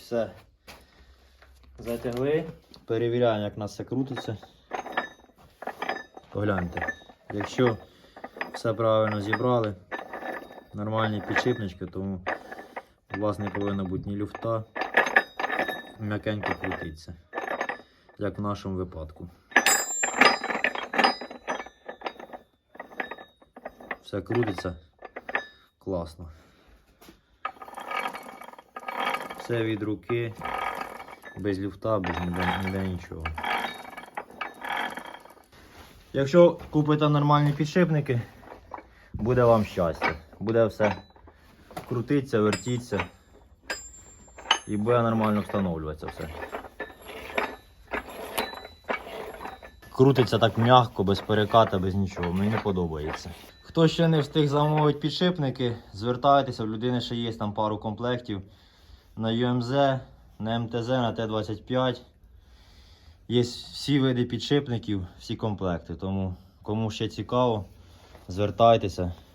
все затягли. Перевіряємо, як у нас все крутиться. Погляньте. Якщо все правильно зібрали, нормальні підшипнички, тому у вас не повинно бути ні люфта, м'якенько крутиться, як в нашому випадку. Все крутиться класно. Все від руки, без люфта, без ніде, нічого. Якщо купите нормальні підшипники, буде вам щастя. Буде все крутитися, вертітися і буде нормально встановлюватися все. Крутиться так м'яко, без переката, без нічого. Мені подобається. Хто ще не встиг замовити підшипники, звертайтеся, в людини ще є там пару комплектів на UMZ, на МТЗ, на Т-25. Є всі види підшипників, всі комплекти. Тому кому ще цікаво, звертайтеся.